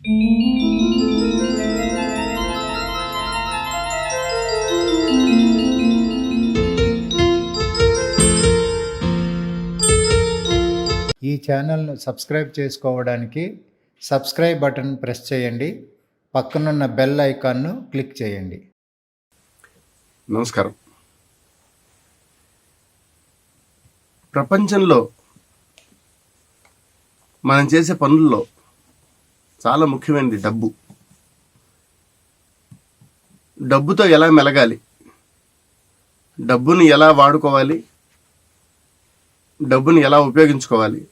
ఈ ఛానల్ను సబ్స్క్రైబ్ చేసుకోవడానికి సబ్స్క్రైబ్ బటన్ ప్రెస్ చేయండి. పక్కనున్న బెల్ ఐకాన్ను క్లిక్ చేయండి. నమస్కారం. ప్రపంచంలో మనం చేసే పనుల్లో చాలా ముఖ్యమైనది డబ్బు. డబ్బుతో ఎలా మెలగాలి? డబ్బుని ఎలా వాడుకోవాలి? డబ్బుని ఎలా ఉపయోగించుకోవాలి?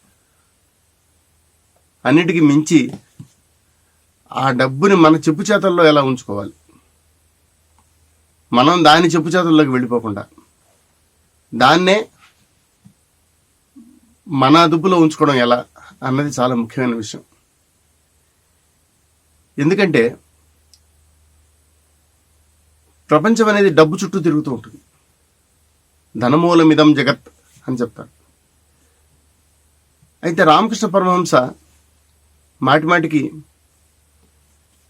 అన్నిటికీ మించి ఆ డబ్బుని మన చెప్పు చేతల్లో ఎలా ఉంచుకోవాలి? మనం దాని చెప్పు చేతుల్లోకి వెళ్ళిపోకుండా దాన్నే మన అదుపులో ఉంచుకోవడం ఎలా అన్నది చాలా ముఖ్యమైన విషయం. ఎందుకంటే ప్రపంచం అనేది డబ్బు చుట్టూ తిరుగుతూ ఉంటుంది. ధనమూలమిదం జగత్ అని చెప్తారు. అయితే రామకృష్ణ పరమహంస మాటిమాటికి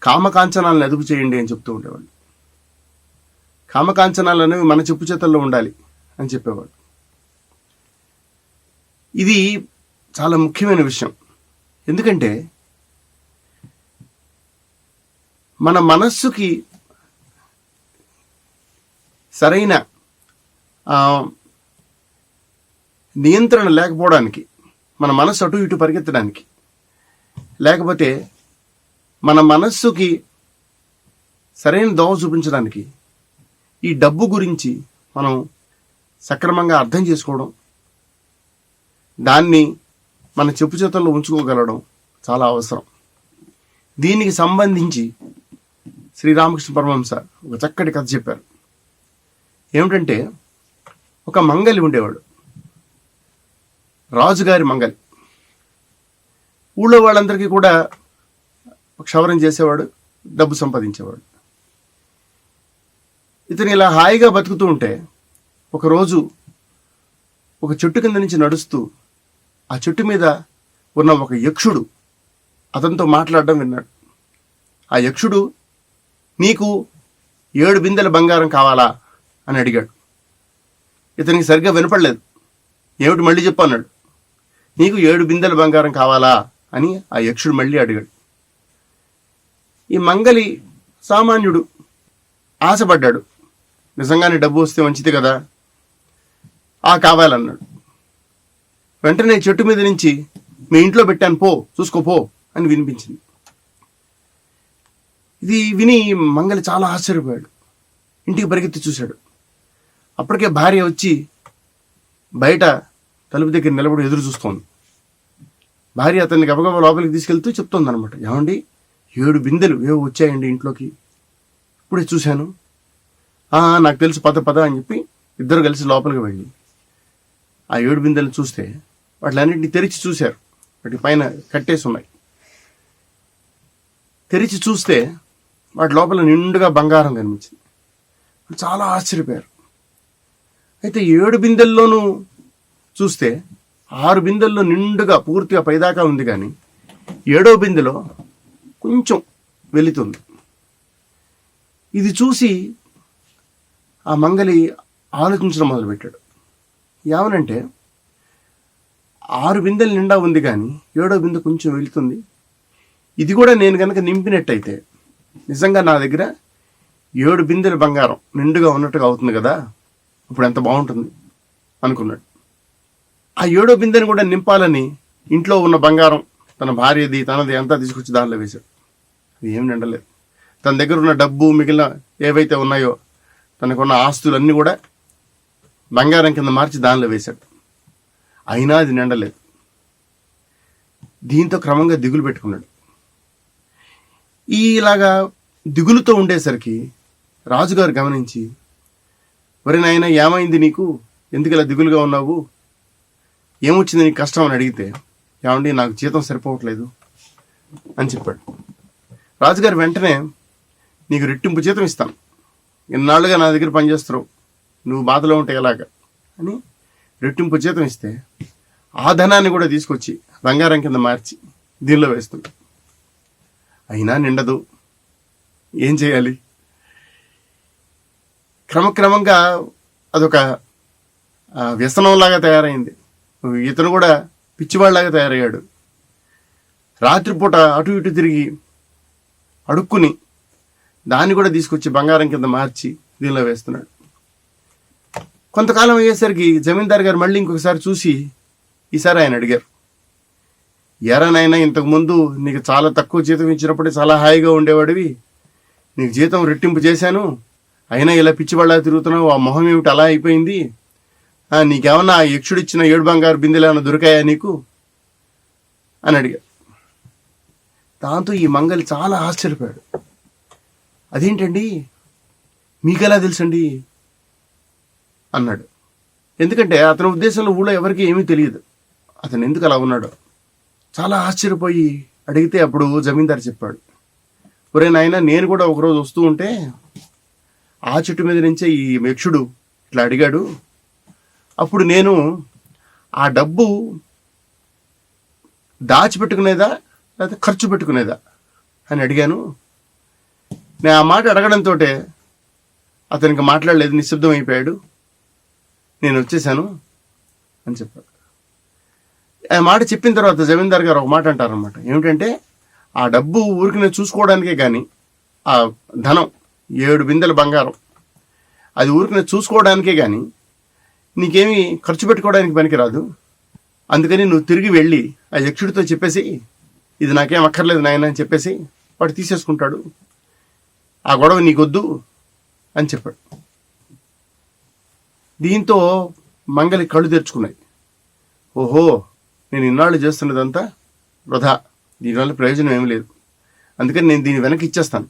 కామకాంచనాలను అదుపు చేయండి అని చెప్తూ ఉండేవాళ్ళు. కామకాంచనాలు అనేవి మన చెప్పు చేతల్లో ఉండాలి అని చెప్పేవాడు ఇది చాలా ముఖ్యమైన విషయం. ఎందుకంటే మన మనస్సుకి సరైన నియంత్రణ లేకపోవడానికి మన మనస్సు అటు ఇటు పరిగెత్తడానికి లేకపోతే మన మనస్సుకి సరైన దోవ చూపించడానికి ఈ డబ్బు గురించి మనం సక్రమంగా అర్థం చేసుకోవడం దాన్ని మన చెప్పు చేతుల్లో ఉంచుకోగలడం చాలా అవసరం. దీనికి సంబంధించి శ్రీరామకృష్ణ పరమహంస ఒక చక్కటి కథ చెప్పారు. ఏమిటంటే ఒక మంగలి ఉండేవాడు. రాజుగారి మంగలి. ఊళ్ళో వాళ్ళందరికీ కూడా క్షవరం చేసేవాడు డబ్బు సంపాదించేవాడు. ఇతను ఇలా హాయిగా బతుకుతూ ఉంటే ఒకరోజు ఒక చెట్టు కింద నుంచి నడుస్తూ ఆ చెట్టు మీద ఉన్న ఒక యక్షుడు అతనితో మాట్లాడడం విన్నాడు. ఆ యక్షుడు నీకు ఏడు బిందెల బంగారం కావాలా? అని అడిగాడు. ఇతనికి సరిగ్గా వినపడలేదు. ఏమిటి మళ్ళీ చెప్పు అన్నాడు. నీకు ఏడు బిందెల బంగారం కావాలా? అని ఆ యక్షుడు మళ్ళీ అడిగాడు. ఈ మంగలి సామాన్యుడు ఆశపడ్డాడు. నిజంగానే డబ్బు వస్తే మంచిది కదా? ఆ కావాలన్నాడు. వెంటనే చెట్టు మీద నుంచి మీ ఇంట్లో పెట్టాను పో చూసుకో పో అని వినిపించింది. ఇది విని మంగలి చాలా ఆశ్చర్యపోయాడు. ఇంటికి పరిగెత్తి చూశాడు. అప్పటికే భార్య వచ్చి బయట తలుపు దగ్గర నిలబడి ఎదురు చూస్తోంది. భార్య అతన్ని గబగబా లోపలికి తీసుకెళ్తూ చెప్తోంది అనమాట ఏమండి? ఏడు బిందెలు ఏవో వచ్చాయండి ఇంట్లోకి. ఇప్పుడే చూశాను. "ఆ, నాకు తెలుసు పద పద అని చెప్పి ఇద్దరు కలిసి లోపలికి వెళ్ళి ఆ ఏడు బిందెలను చూస్తే వాటిలన్నింటినీ తెరిచి చూశారు. వాటి పైన కట్టేసి ఉన్నాయి. తెరిచి చూస్తే వాటి లోపల నిండుగా బంగారం కనిపించింది. చాలా ఆశ్చర్యపోయారు. అయితే ఏడు బిందెల్లోనూ చూస్తే ఆరు బిందెల్లో నిండుగా పూర్తిగా పైదాకా ఉంది కానీ ఏడో బిందెలో కొంచెం వెళుతుంది. ఇది చూసి ఆ మంగలి ఆలోచించడం మొదలుపెట్టాడు. ఏమనంటే ఆరు బిందెలు నిండా ఉంది కానీ ఏడో బిందె కొంచెం వెళుతుంది. ఇది కూడా నేను కనుక నింపినట్టయితే నిజంగా నా దగ్గర ఏడు బిందెల బంగారం నిండుగా ఉన్నట్టుగా అవుతుంది కదా? ఇప్పుడు ఎంత బాగుంటుంది అనుకున్నాడు. ఆ ఏడో బిందెని కూడా నింపాలని ఇంట్లో ఉన్న బంగారం తన భార్యది తనది అంతా తీసుకొచ్చి దానిలో వేశాడు. అది ఏం నిండలేదు. తన దగ్గర ఉన్న డబ్బు మిగిలిన ఏవైతే ఉన్నాయో తనకున్న ఆస్తులన్నీ కూడా బంగారం కింద మార్చి దానిలో వేశాడు. అయినా అది నిండలేదు. దీంతో క్రమంగా దిగులు పెట్టుకున్నాడు. ఈ ఇలాగా దిగులుతో ఉండేసరికి రాజుగారు గమనించి వరి నాయన ఏమైంది నీకు? ఎందుకు ఇలా దిగులుగా ఉన్నావు? ఏమొచ్చింది నీకు కష్టం? అని అడిగితే ఏమండి నాకు జీతం సరిపోవట్లేదు అని చెప్పాడు. రాజుగారు వెంటనే నీకు రెట్టింపు జీతం ఇస్తాను. ఇన్నాళ్ళుగా నా దగ్గర పనిచేస్తున్నావు. నువ్వు బాధలో ఉంటే ఎలాగా? అని రెట్టింపు జీతం ఇస్తే ఆ ధనాన్ని కూడా తీసుకొచ్చి బంగారం కింద మార్చి దీనిలో వేస్తుంది. అయినా నిండదు. ఏం చేయాలి? క్రమక్రమంగా అదొక వ్యసనంలాగా తయారైంది. ఇతను కూడా పిచ్చివాళ్ళలాగా తయారయ్యాడు. రాత్రిపూట అటు ఇటు తిరిగి అడుక్కుని దాన్ని కూడా తీసుకొచ్చి బంగారం కింద మార్చి దీనిలో వేస్తున్నాడు. కొంతకాలం అయ్యేసరికి జమీందార్ గారు మళ్ళీ ఇంకొకసారి చూసి ఈసారి ఆయన అడిగారు. ఎరనైనా ఇంతకుముందు నీకు చాలా తక్కువ జీతం ఇచ్చినప్పుడే చాలా హాయిగా ఉండేవాడివి. నీకు జీతం రెట్టింపు చేశాను. అయినా ఇలా పిచ్చివాళ్ళ తిరుగుతున్నావు ఆ మొహం ఏమిటి అలా అయిపోయింది? ఆ, నీకేమన్నా ఆ యక్షుడిచ్చిన ఏడు బంగారు బిందెలు ఏమైనా దొరికాయా నీకు? అని అడిగారు దాంతో ఈ మంగలి చాలా ఆశ్చర్యపోయాడు. అదేంటండి? మీకెలా తెలుసండి? అన్నాడు. ఎందుకంటే అతని ఉద్దేశంలో ఊళ్ళో ఎవరికి ఏమీ తెలియదు. అతను ఎందుకు అలా ఉన్నాడో? చాలా ఆశ్చర్యపోయి అడిగితే అప్పుడు జమీందారు చెప్పాడు ఒరే నాయన నేను కూడా ఒకరోజు వస్తూ ఉంటే ఆ చెట్టు మీద నుంచే ఈ యక్షుడు ఇట్లా అడిగాడు. అప్పుడు నేను ఆ డబ్బు దాచిపెట్టుకునేదా లేకపోతే ఖర్చు పెట్టుకునేదా అని అడిగాను. నేను ఆ మాట అడగడంతో అతనికి మాట్లాడలేదు నిశ్శబ్దం అయిపోయాడు. నేను వచ్చేసాను అని చెప్పాడు. మాట చెప్పిన తర్వాత జమీందార్ గారు ఒక మాట అంటారనమాట ఏమిటంటే ఆ డబ్బు ఊరికి నేను చూసుకోవడానికే కానీ ఆ ధనం ఏడు బిందెల బంగారం అది ఊరికి నేను చూసుకోవడానికే కానీ నీకేమీ ఖర్చు పెట్టుకోవడానికి పనికిరాదు. అందుకని నువ్వు తిరిగి వెళ్ళి ఆ యక్షుడితో చెప్పేసి ఇది నాకేం అక్కర్లేదు నాయన అని చెప్పేసి వాడు తీసేసుకుంటాడు. ఆ గొడవ నీకొద్దు అని చెప్పాడు. దీంతో మంగలి కళ్ళు తెరుచుకున్నాయి. ఓహో నేను ఇన్నాళ్ళు చేస్తున్నదంతా వృధా. దీనివల్ల ప్రయోజనం ఏమి లేదు. అందుకని నేను దీన్ని వెనక్కి ఇచ్చేస్తాను.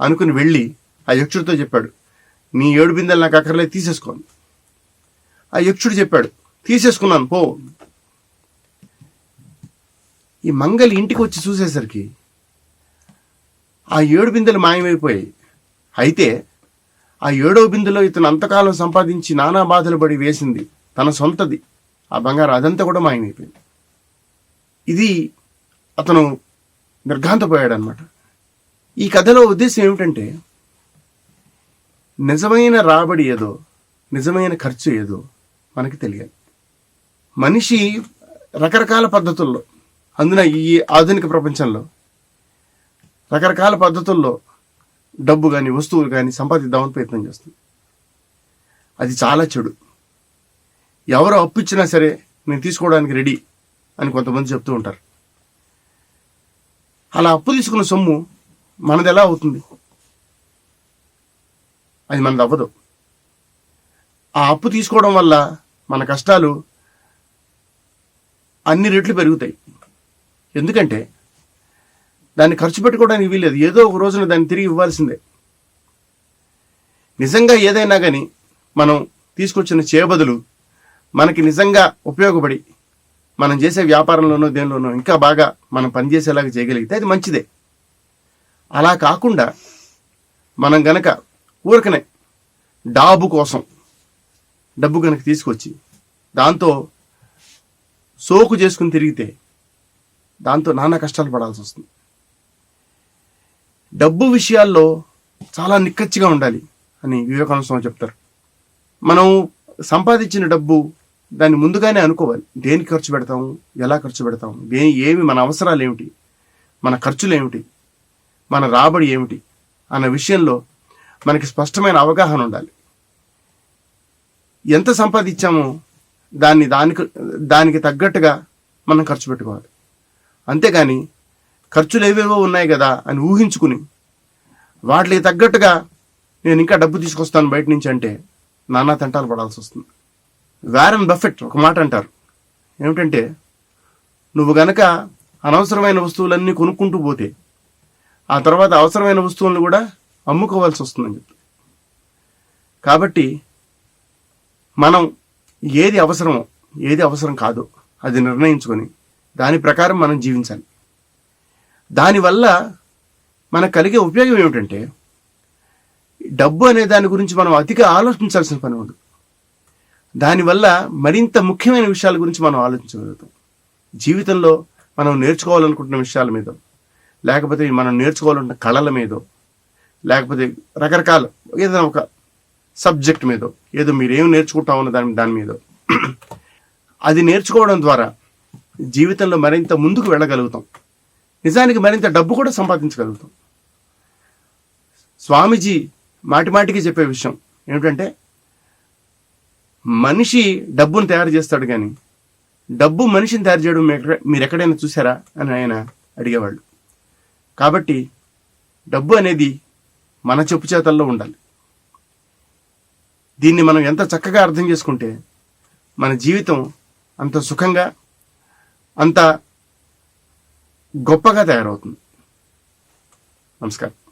అనుకుని వెళ్ళి ఆ యక్షుడితో చెప్పాడు నీ ఏడు బిందెలు నాకు అక్కర్లేదు తీసేసుకోండి ఆ యక్షుడు చెప్పాడు తీసేసుకున్నాను పో. ఈ మంగలి ఇంటికి వచ్చి చూసేసరికి ఆ ఏడు బిందెలు మాయమైపోయాయి. అయితే ఆ ఏడో బిందెలో ఇతను అంతకాలం సంపాదించి నానా బాధలు పడి వేసింది తన సొంతది. ఆ బంగారం అదంతా కూడా మాయమైపోయింది. ఇది అతను నిర్ఘాంతపోయాడు అనమాట ఈ కథలో ఉద్దేశం ఏమిటంటే నిజమైన రాబడి ఏదో నిజమైన ఖర్చు ఏదో మనకి తెలియాలి. మనిషి రకరకాల పద్ధతుల్లో అందున ఈ ఆధునిక ప్రపంచంలో రకరకాల పద్ధతుల్లో డబ్బు కానీ వస్తువులు కానీ సంపాదిద్దామని ప్రయత్నం చేస్తుంది. అది చాలా చెడు. ఎవరు అప్పు ఇచ్చినా సరే నేను తీసుకోవడానికి రెడీ. అని కొంతమంది చెప్తూ ఉంటారు. అలా అప్పు తీసుకున్న సొమ్ము మనది ఎలా అవుతుంది? అది మనది అవ్వదు ఆ అప్పు తీసుకోవడం వల్ల మన కష్టాలు అన్ని రెట్లు పెరుగుతాయి. ఎందుకంటే దాన్ని ఖర్చు పెట్టుకోవడానికి వీల్లేదు. ఏదో ఒక రోజున దాన్ని తిరిగి ఇవ్వాల్సిందే. నిజంగా ఏదైనా కానీ మనం తీసుకొచ్చిన చేయబదులు మనకి నిజంగా ఉపయోగపడి మనం చేసే వ్యాపారంలోనో దేనిలోనో ఇంకా బాగా మనం పనిచేసేలాగా చేయగలిగితే అది మంచిదే. అలా కాకుండా మనం గనక ఊరకనే డాబు కోసం డబ్బు కనుక తీసుకొచ్చి దాంతో సోకు చేసుకుని తిరిగితే దాంతో నానా కష్టాలు పడాల్సి వస్తుంది. డబ్బు విషయాల్లో చాలా నిక్కచ్చిగా ఉండాలి అని వివేకానంద స్వామి చెప్తారు. మనం సంపాదించిన డబ్బు దాన్ని ముందుగానే అనుకోవాలి. దేనికి ఖర్చు పెడతాము ఎలా ఖర్చు పెడతాము దే ఏమి మన అవసరాలు ఏమిటి? మన ఖర్చులు ఏమిటి? మన రాబడి ఏమిటి? అన్న విషయంలో మనకి స్పష్టమైన అవగాహన ఉండాలి. ఎంత సంపాదించామో దాన్ని దానికి దానికి తగ్గట్టుగా మనం ఖర్చు పెట్టుకోవాలి. అంతేగాని ఖర్చులు ఏవేవో ఉన్నాయి కదా అని ఊహించుకుని వాటికి తగ్గట్టుగా నేను ఇంకా డబ్బు తీసుకొస్తాను బయట నుంచి అంటే నానా తంటాలు పడాల్సి వస్తుంది. వారన్ బఫెట్ ఒక మాట అంటారు. ఏమిటంటే నువ్వు గనక అనవసరమైన వస్తువులన్నీ కొనుక్కుంటూ పోతే ఆ తర్వాత అవసరమైన వస్తువులను కూడా అమ్ముకోవాల్సి వస్తుందని చెప్పి. కాబట్టి మనం ఏది అవసరమో ఏది అవసరం కాదో అది నిర్ణయించుకొని దాని ప్రకారం మనం జీవించాలి. దానివల్ల మనకు కలిగే ఉపయోగం ఏమిటంటే డబ్బు అనే దాని గురించి మనం అతిగా ఆలోచించాల్సిన పని ఉండదు. దానివల్ల మరింత ముఖ్యమైన విషయాల గురించి మనం ఆలోచించగలుగుతాం. జీవితంలో మనం నేర్చుకోవాలనుకుంటున్న విషయాల మీద లేకపోతే మనం నేర్చుకోవాలన్న కళల మీదో లేకపోతే రకరకాల ఏదైనా ఒక సబ్జెక్ట్ మీద ఏదో మీరు ఏం నేర్చుకుంటామో ఉన్న దాని దాని మీద. అది నేర్చుకోవడం ద్వారా జీవితంలో మరింత ముందుకు వెళ్ళగలుగుతాం. నిజానికి మరింత డబ్బు కూడా సంపాదించగలుగుతాం. స్వామీజీ మాటిమాటికి చెప్పే విషయం ఏమిటంటే మనిషి డబ్బును తయారు చేస్తాడు కానీ డబ్బు మనిషిని తయారు చేయడం మీరు మీరు ఎక్కడైనా చూసారా అని ఆయన అడిగేవాళ్ళు. కాబట్టి డబ్బు అనేది మన చెప్పు చేతల్లో ఉండాలి. దీన్ని మనం ఎంత చక్కగా అర్థం చేసుకుంటే మన జీవితం అంత సుఖంగా అంత గొప్పగా తయారవుతుంది. నమస్కారం.